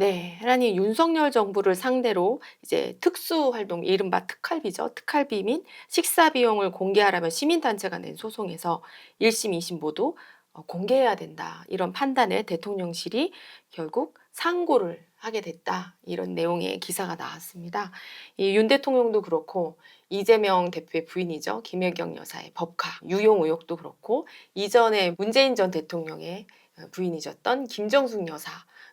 네, 헤라님 윤석열 정부를 상대로 이제 특수 활동 이른바 특활비죠. 특활비 및 식사 비용을 공개하라며 시민단체가 낸 소송에서 1심, 2심 모두 어, 공개해야 된다. 이런 판단에 대통령실이 결국 상고를 하게 됐다. 이런 내용의 기사가 나왔습니다. 이 윤 대통령도 그렇고 이재명 대표의 부인이죠. 김혜경 여사의 법카 유용 의혹도 그렇고 이전에 문재인 전 대통령의 어, 부인이셨던 김정숙 여사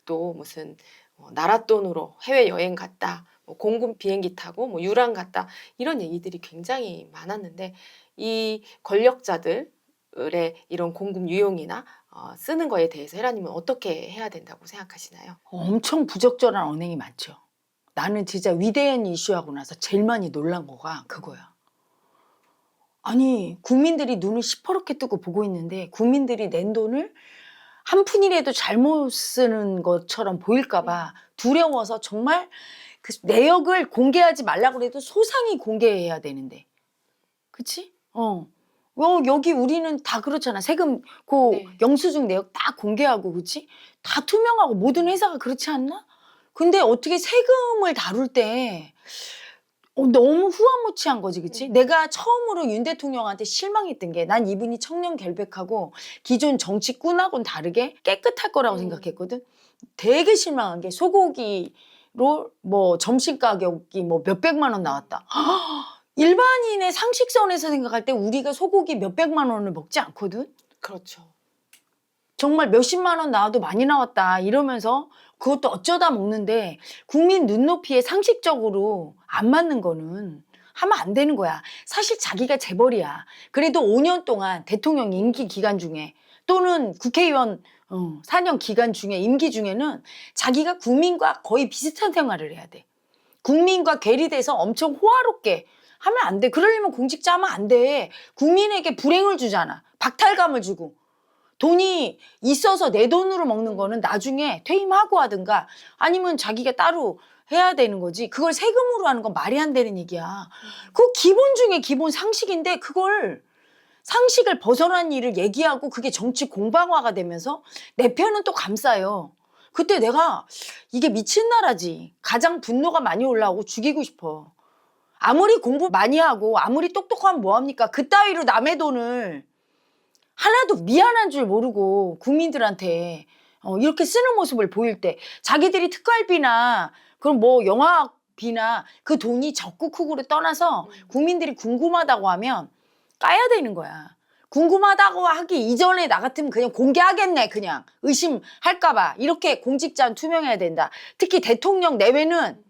도 무슨 어, 나라 돈으로 해외 여행 갔다, 뭐 공군 비행기 타고 뭐 유랑 갔다 이런 얘기들이 굉장히 많았는데 이 권력자들의 이런 공금 유용이나 어, 쓰는 거에 대해서 헤라님은 어떻게 해야 된다고 생각하시나요? 엄청 부적절한 언행이 많죠. 나는 진짜 위대한 이슈하고 나서 제일 많이 놀란 거가 그거야. 아니 국민들이 눈을 시퍼렇게 뜨고 보고 있는데 국민들이 낸 돈을 한 푼이라도 잘못 쓰는 것처럼 보일까봐 두려워서 정말 그 내역을 공개하지 말라고 그래도 소상히 공개해야 되는데, 그치? 어. 어, 여기 우리는 다 그렇잖아. 세금 그 네. 영수증 내역 다 공개하고, 그치? 다 투명하고 모든 회사가 그렇지 않나? 근데 어떻게 세금을 다룰 때 어, 너무 후한무치한 거지, 그치? 내가 처음으로 윤 대통령한테 실망했던 게 난 이분이 청년 결백하고 기존 정치꾼하고는 다르게 깨끗할 거라고 음. 생각했거든. 되게 실망한 게 소고기로 뭐 점심 가격이 뭐 몇백만 원 나왔다. 일반인의 상식선에서 생각할 때 우리가 소고기 몇백만 원을 먹지 않거든. 그렇죠. 정말 몇십만 원 나와도 많이 나왔다 이러면서 그것도 어쩌다 먹는데 국민 눈높이에 상식적으로 안 맞는 거는 하면 안 되는 거야. 사실 자기가 재벌이야. 그래도 5년 동안 대통령 임기 기간 중에 또는 국회의원 어, 4년 기간 중에 임기 중에는 자기가 국민과 거의 비슷한 생활을 해야 돼. 국민과 괴리돼서 엄청 호화롭게 하면 안 돼. 그러려면 공직자 하면 안 돼. 국민에게 불행을 주잖아. 박탈감을 주고. 돈이 있어서 내 돈으로 먹는 거는 나중에 퇴임하고 하든가 아니면 자기가 따로 해야 되는 거지. 그걸 세금으로 하는 건 말이 안 되는 얘기야. 그 기본 중에 기본 상식인데 그걸 상식을 벗어난 일을 얘기하고 그게 정치 공방화가 되면서 내 편은 또 감싸요. 그때 내가 이게 미친 나라지. 가장 분노가 많이 올라오고 죽이고 싶어. 아무리 공부 많이 하고 아무리 똑똑하면 뭐합니까? 그 따위로 남의 돈을 하나도 미안한 줄 모르고 국민들한테 어, 이렇게 쓰는 모습을 보일 때 자기들이 특활비나 그럼 뭐 영화비나 그 돈이 적극국으로 떠나서 국민들이 궁금하다고 하면 까야 되는 거야. 궁금하다고 하기 이전에 나 같으면 그냥 공개하겠네 그냥 의심할까봐 이렇게 공직자는 투명해야 된다. 특히 대통령 내외는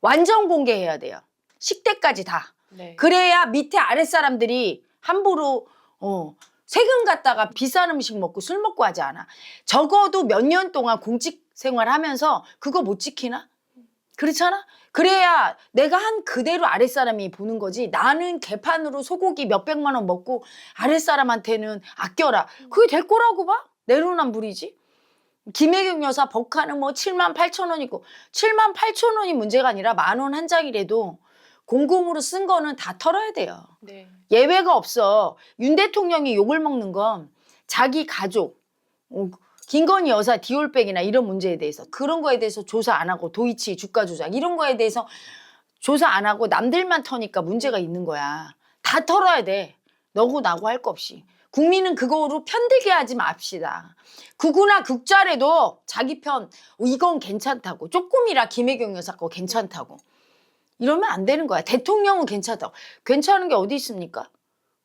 완전 공개해야 돼요. 식대까지 다. 네. 그래야 밑에 아랫 사람들이 함부로 어, 세금 갖다가 비싼 음식 먹고 술 먹고 하지 않아. 적어도 몇 년 동안 공직 생활하면서 그거 못 지키나? 그렇잖아? 그래야 내가 한 그대로 아랫사람이 보는 거지. 나는 개판으로 소고기 몇백만 원 먹고 아랫사람한테는 아껴라. 그게 될 거라고 봐? 내로남불이지. 김혜경 여사 법카는 뭐 7만 8천 원이고 7만 8천 원이 문제가 아니라 만 원 한 장이라도 공금으로 쓴 거는 다 털어야 돼요. 네. 예외가 없어. 윤 대통령이 욕을 먹는 건 자기 가족, 어, 김건희 여사 디올백이나 이런 문제에 대해서 그런 거에 대해서 조사 안 하고 도이치 주가 조작 이런 거에 대해서 조사 안 하고 남들만 터니까 문제가 있는 거야. 다 털어야 돼. 너고 나고 할 거 없이. 국민은 그거로 편들게 하지 맙시다. 극우나 극좌래도 자기 편 어, 이건 괜찮다고 조금이라 김혜경 여사 거 괜찮다고 이러면 안 되는 거야. 대통령은 괜찮다고. 괜찮은 게 어디 있습니까?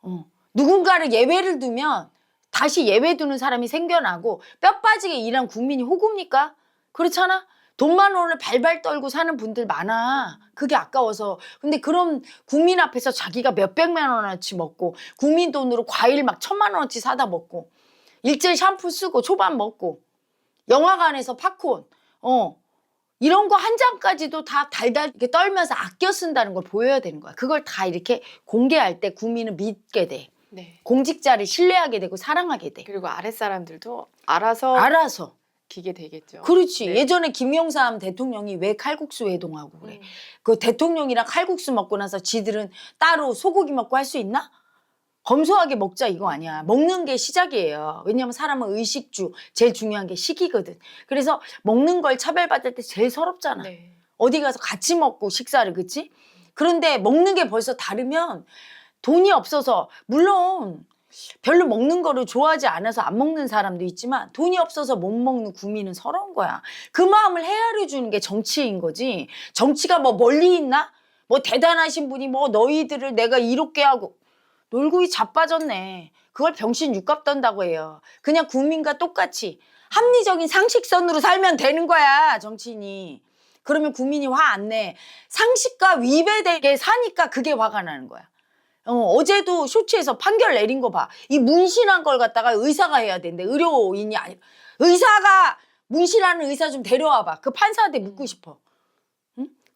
어. 누군가를 예외를 두면 다시 예외 두는 사람이 생겨나고 뼈 빠지게 일한 국민이 호구입니까? 그렇잖아? 돈만 원을 발발 떨고 사는 분들 많아. 그게 아까워서. 근데 그럼 국민 앞에서 자기가 몇백만 원어치 먹고 국민 돈으로 과일 막 천만 원어치 사다 먹고 일제히 샴푸 쓰고 초밥 먹고 영화관에서 팝콘 어 이런 거 한 장까지도 다 달달 이렇게 떨면서 아껴 쓴다는 걸 보여야 되는 거야. 그걸 다 이렇게 공개할 때 국민은 믿게 돼. 네. 공직자를 신뢰하게 되고 사랑하게 돼. 그리고 아랫 사람들도 알아서 알아서. 기게 되겠죠. 그렇지. 네. 예전에 김영삼 대통령이 왜 칼국수 회동하고 그래. 음. 그 대통령이랑 칼국수 먹고 나서 지들은 따로 소고기 먹고 할 수 있나? 검소하게 먹자 이거 아니야. 먹는 게 시작이에요. 왜냐면 사람은 의식주 제일 중요한 게 식이거든. 그래서 먹는 걸 차별받을 때 제일 서럽잖아. 네. 어디 가서 같이 먹고 식사를 그치? 그런데 먹는 게 벌써 다르면 돈이 없어서 물론 별로 먹는 거를 좋아하지 않아서 안 먹는 사람도 있지만 돈이 없어서 못 먹는 국민은 서러운 거야. 그 마음을 헤아려 주는 게 정치인 거지. 정치가 뭐 멀리 있나? 뭐 대단하신 분이 뭐 너희들을 내가 이롭게 하고 놀고이 자빠졌네. 그걸 병신 육갑 던다고 해요. 그냥 국민과 똑같이 합리적인 상식선으로 살면 되는 거야, 정치인이. 그러면 국민이 화 안 내. 상식과 위배되게 사니까 그게 화가 나는 거야. 어, 어제도 쇼츠에서 판결 내린 거 봐. 이 문신한 걸 갖다가 의사가 해야 된대. 의료인이 아니 의사가 문신하는 의사 좀 데려와 봐. 그 판사한테 묻고 싶어.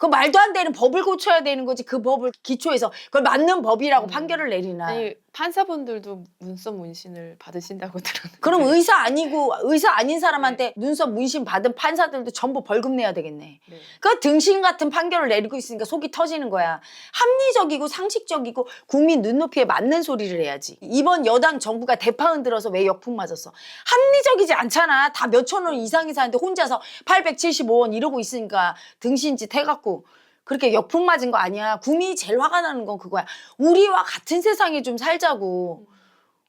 응? 그 말도 안 되는 법을 고쳐야 되는 거지. 그 법을 기초해서 그걸 맞는 법이라고 음. 판결을 내리나. 아니 판사분들도 눈썹 문신을 받으신다고 들었는데. 그럼 의사 아니고 의사 아닌 사람한테 눈썹 문신 받은 판사들도 전부 벌금 내야 되겠네. 네. 그 등신 같은 판결을 내리고 있으니까 속이 터지는 거야. 합리적이고 상식적이고 국민 눈높이에 맞는 소리를 해야지. 이번 여당 정부가 대파 흔들어서 왜 역풍 맞았어? 합리적이지 않잖아. 다 몇천 원 이상이 사는데 혼자서 875원 이러고 있으니까 등신짓 해갖고 그렇게 역풍 맞은 거 아니야. 국민이 제일 화가 나는 건 그거야. 우리와 같은 세상에 좀 살자고.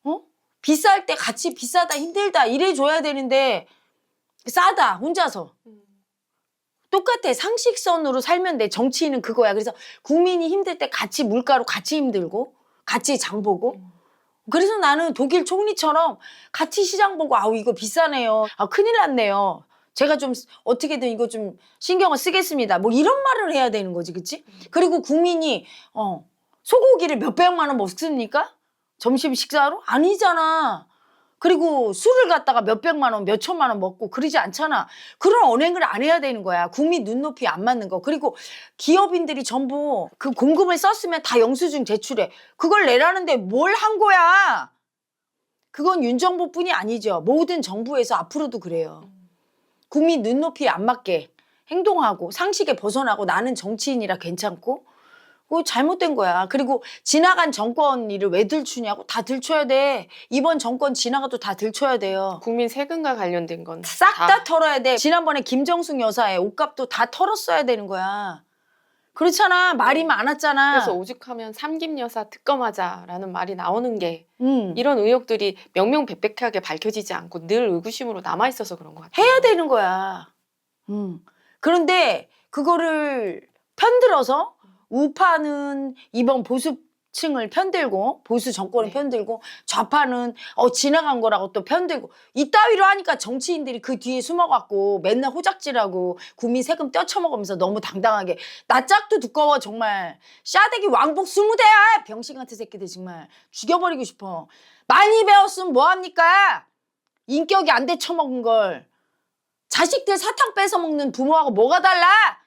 어? 비쌀 때 같이 비싸다 힘들다 이래 줘야 되는데 싸다 혼자서 음. 똑같아 상식선으로 살면 돼 정치인은 그거야 그래서 국민이 힘들 때 같이 물가로 같이 힘들고 같이 장 보고 음. 그래서 나는 독일 총리처럼 같이 시장 보고 아우 이거 비싸네요 아 큰일 났네요 제가 좀 어떻게든 이거 좀 신경을 쓰겠습니다 뭐 이런 말을 해야 되는 거지 그치 그리고 국민이 어 소고기를 몇 백만 원 먹습니까 점심 식사로 아니잖아 그리고 술을 갖다가 몇 백만 원, 몇 천만 원 먹고 그러지 않잖아. 그런 언행을 안 해야 되는 거야. 국민 눈높이 안 맞는 거. 그리고 기업인들이 전부 그 공금을 썼으면 다 영수증 제출해. 그걸 내라는데 뭘 한 거야? 그건 윤정부뿐이 아니죠. 모든 정부에서 앞으로도 그래요. 국민 눈높이에 안 맞게 행동하고 상식에 벗어나고 나는 정치인이라 괜찮고 그거 잘못된 거야. 그리고 지나간 정권 일을 왜 들추냐고 다 들춰야 돼. 이번 정권 지나가도 다 들춰야 돼요. 국민 세금과 관련된 건 싹 다 털어야 돼. 지난번에 김정숙 여사의 옷값도 다 털었어야 되는 거야. 그렇잖아. 말이 많았잖아. 그래서 오죽하면 삼김 여사 특검하자라는 말이 나오는 게 음. 이런 의혹들이 명명백백하게 밝혀지지 않고 늘 의구심으로 남아 있어서 그런 것 같아요. 해야 되는 거야. 음. 그런데 그거를 편들어서 우파는 이번 보수 층을 편들고 보수 정권을 네. 편들고 좌파는 어 지나간 거라고 또 편들고 이따위로 하니까 정치인들이 그 뒤에 숨어갖고 맨날 호작질하고 국민 세금 떼쳐먹으면서 너무 당당하게. 나 짝도 두꺼워 정말. 싸대기 왕복 스무 대야 병신 같은 새끼들 정말. 죽여버리고 싶어. 많이 배웠으면 뭐합니까? 인격이 안 데쳐먹은 걸. 자식들 사탕 뺏어 먹는 부모하고 뭐가 달라?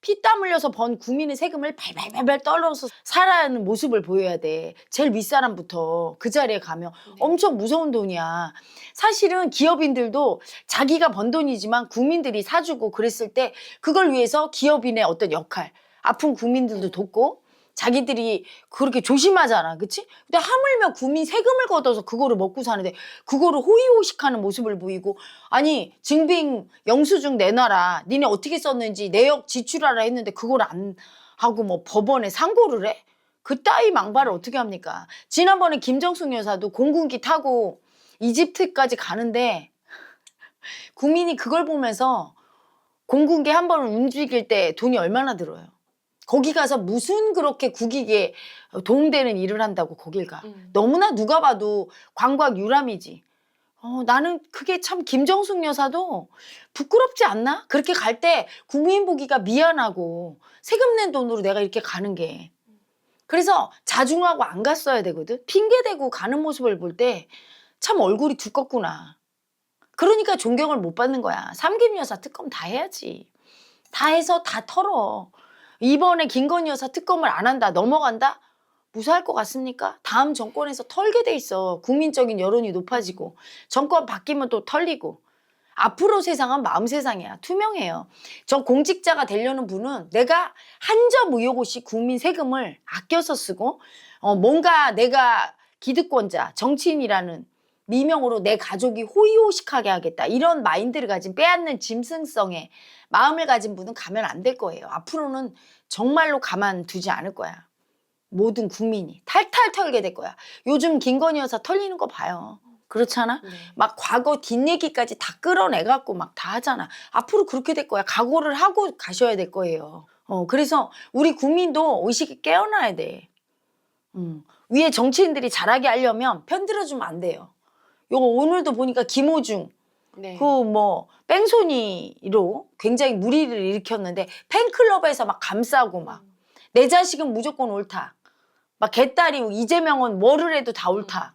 피땀 흘려서 번 국민의 세금을 발발발발 떨어서 살아야 하는 모습을 보여야 돼. 제일 윗사람부터 그 자리에 가면 네. 엄청 무서운 돈이야. 사실은 기업인들도 자기가 번 돈이지만 국민들이 사주고 그랬을 때 그걸 위해서 기업인의 어떤 역할, 아픈 국민들도 돕고 자기들이 그렇게 조심하잖아. 그치? 근데 하물며 국민 세금을 걷어서 그거를 먹고 사는데 그거를 호의호식하는 모습을 보이고 아니 증빙 영수증 내놔라. 니네 어떻게 썼는지 내역 지출하라 했는데 그걸 안 하고 뭐 법원에 상고를 해? 그 따위 망발을 어떻게 합니까? 지난번에 김정숙 여사도 공군기 타고 이집트까지 가는데 국민이 그걸 보면서 공군기 한 번 움직일 때 돈이 얼마나 들어요? 거기 가서 무슨 그렇게 국익에 도움되는 일을 한다고 거길 가. 음. 너무나 누가 봐도 광곽 유람이지. 어, 나는 그게 참 김정숙 여사도 부끄럽지 않나? 그렇게 갈 때 국민 보기가 미안하고 세금 낸 돈으로 내가 이렇게 가는 게. 그래서 자중하고 안 갔어야 되거든. 핑계대고 가는 모습을 볼 때 참 얼굴이 두껍구나. 그러니까 존경을 못 받는 거야. 삼김 여사 특검 다 해야지. 다 해서 다 털어. 이번에 김건희 여사 특검을 안 한다, 넘어간다? 무사할 것 같습니까? 다음 정권에서 털게 돼 있어. 국민적인 여론이 높아지고 정권 바뀌면 또 털리고 앞으로 세상은 마음 세상이야. 투명해요. 저 공직자가 되려는 분은 내가 한 점 의욕 없이 국민 세금을 아껴서 쓰고 어, 뭔가 내가 기득권자, 정치인이라는 미명으로 내 가족이 호의호식하게 하겠다. 이런 마인드를 가진 빼앗는 짐승성의 마음을 가진 분은 가면 안 될 거예요. 앞으로는 정말로 가만 두지 않을 거야. 모든 국민이 탈탈 털게 될 거야. 요즘 김건희 여사 털리는 거 봐요. 그렇잖아? 네. 막 과거 뒷얘기까지 다 끌어내갖고 막 다 하잖아. 앞으로 그렇게 될 거야. 각오를 하고 가셔야 될 거예요. 어, 그래서 우리 국민도 의식이 깨어나야 돼. 음, 위에 정치인들이 잘하게 하려면 편들어주면 안 돼요. 요거 오늘도 보니까 김호중, 네. 그 뭐 뺑소니로 굉장히 무리를 일으켰는데 팬클럽에서 막 감싸고 막 내 자식은 무조건 옳다. 막 개딸이 이재명은 뭐를 해도 다 옳다.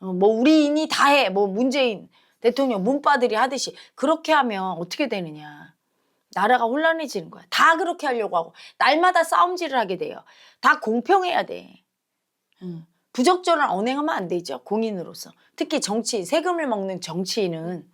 어, 뭐 우리인이 다 해. 뭐 문재인 대통령 문바들이 하듯이 그렇게 하면 어떻게 되느냐. 나라가 혼란해지는 거야. 다 그렇게 하려고 하고 날마다 싸움질을 하게 돼요. 다 공평해야 돼. 음, 부적절한 언행하면 안 되죠. 공인으로서. 특히 정치인, 세금을 먹는 정치인은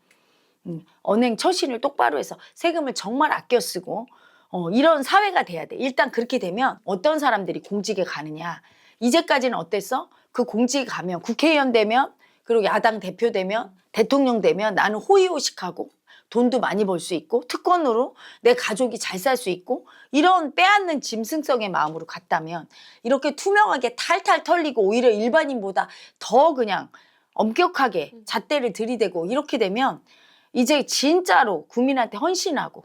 음, 언행 처신을 똑바로 해서 세금을 정말 아껴 쓰고 어, 이런 사회가 돼야 돼. 일단 그렇게 되면 어떤 사람들이 공직에 가느냐. 이제까지는 어땠어? 그 공직에 가면 국회의원 되면 그리고 야당 대표 되면 대통령 되면 나는 호의호식하고 돈도 많이 벌 수 있고 특권으로 내 가족이 잘 살 수 있고 이런 빼앗는 짐승성의 마음으로 갔다면 이렇게 투명하게 탈탈 털리고 오히려 일반인보다 더 그냥 엄격하게 잣대를 들이대고 이렇게 되면 이제 진짜로 국민한테 헌신하고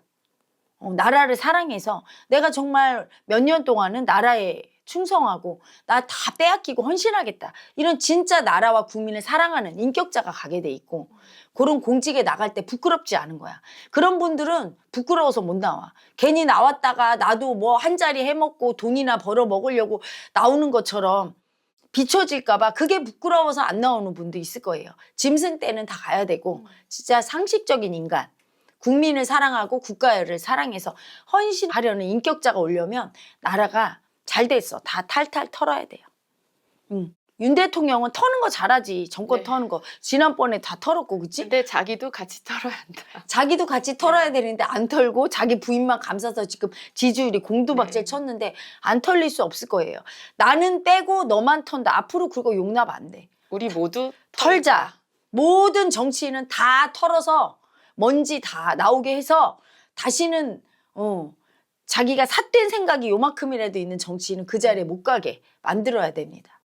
어, 나라를 사랑해서 내가 정말 몇 년 동안은 나라에 충성하고 나 다 빼앗기고 헌신하겠다. 이런 진짜 나라와 국민을 사랑하는 인격자가 가게 돼 있고 그런 공직에 나갈 때 부끄럽지 않은 거야. 그런 분들은 부끄러워서 못 나와. 괜히 나왔다가 나도 뭐 한 자리 해먹고 돈이나 벌어 먹으려고 나오는 것처럼 비춰질까봐 그게 부끄러워서 안 나오는 분도 있을 거예요. 짐승 때는 다 가야 되고 진짜 상식적인 인간. 국민을 사랑하고 국가를 사랑해서 헌신하려는 인격자가 오려면 나라가 잘 됐어. 다 탈탈 털어야 돼요. 음. 윤 대통령은 터는 거 잘하지. 정권 네. 터는 거. 지난번에 다 털었고, 그치? 근데 자기도 같이 털어야 한다. 자기도 같이 털어야 되는데 안 털고 자기 부인만 감싸서 지금 지지율이 공두박질 네. 쳤는데 안 털릴 수 없을 거예요. 나는 빼고 너만 턴다. 앞으로 그거 용납 안 돼. 우리 모두 털자. 모든 정치인은 다 털어서 먼지 다 나오게 해서 다시는 어 자기가 삿된 생각이 요만큼이라도 있는 정치인은 그 자리에 못 가게 만들어야 됩니다.